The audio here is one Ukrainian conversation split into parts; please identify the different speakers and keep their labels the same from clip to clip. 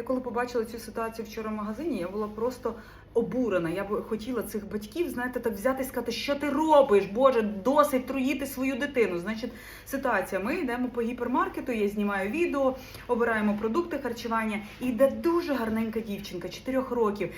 Speaker 1: Я коли побачила цю ситуацію вчора в магазині, я була просто обурена. Я б хотіла цих батьків, знаєте, так взяти і сказати, що ти робиш, Боже, досить труїти свою дитину. Значить, ситуація. Ми йдемо по гіпермаркету, я знімаю відео, обираємо продукти харчування, і йде дуже гарненька дівчинка, 4 років.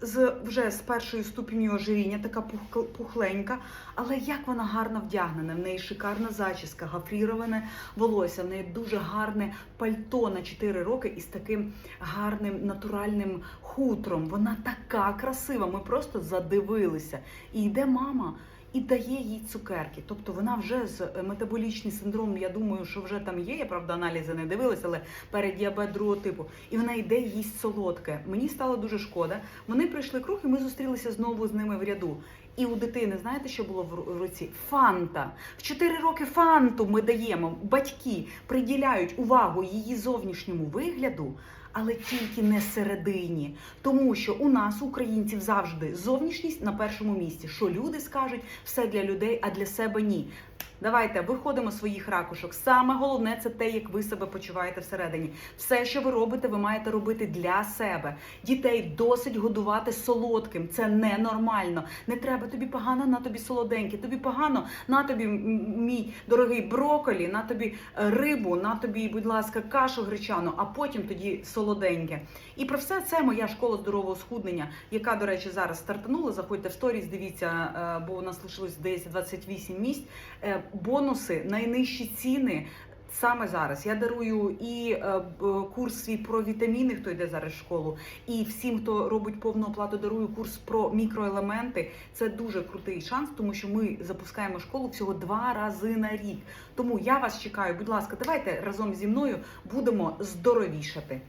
Speaker 1: З вже з першою ступінню ожиріння, така пух- пухленька, але як вона гарно вдягнена. В неї шикарна зачіска, гафріроване волосся, в неї дуже гарне пальто на 4 роки із таким гарним натуральним хутром. Вона така красива. Ми просто задивилися. І йде мама. І дає їй цукерки. Тобто вона вже з е, метаболічним синдромом, я думаю, що вже там є. Я правда аналізи не дивилася, але передіабет другого типу. І вона йде їсть солодке. Мені стало дуже шкода. Вони прийшли круг, і ми зустрілися знову з ними в ряду. І у дитини, знаєте, що було в руці? Фанта. В 4 роки фанту ми даємо. Батьки приділяють увагу її зовнішньому вигляду. Але тільки не середині, тому що у нас, українців, завжди зовнішність на першому місці. Що люди скажуть, все для людей, а для себе ні. Давайте виходимо з своїх ракушок. Саме головне це те, як ви себе почуваєте всередині. Все, що ви робите, ви маєте робити для себе. Дітей досить годувати солодким. Це ненормально. Не треба тобі погано, на тобі солоденьке. Тобі погано, на тобі мій дорогий броколі, на тобі е, рибу, на тобі, будь ласка, кашу гречану, а потім тоді солоденьке. І про все це моя школа здорового схуднення, яка, до речі, зараз стартанула. Заходьте в сторіс, дивіться, е, бо у нас лишилось здається 28 місць. Бонуси, найнижчі ціни. Саме зараз я дарую і е, курс свій про вітаміни, хто йде зараз в школу, і всім, хто робить повну оплату, дарую курс про мікроелементи. Це дуже крутий шанс, тому що ми запускаємо школу всього два рази на рік. Тому я вас чекаю. Будь ласка, давайте разом зі мною будемо здоровішати.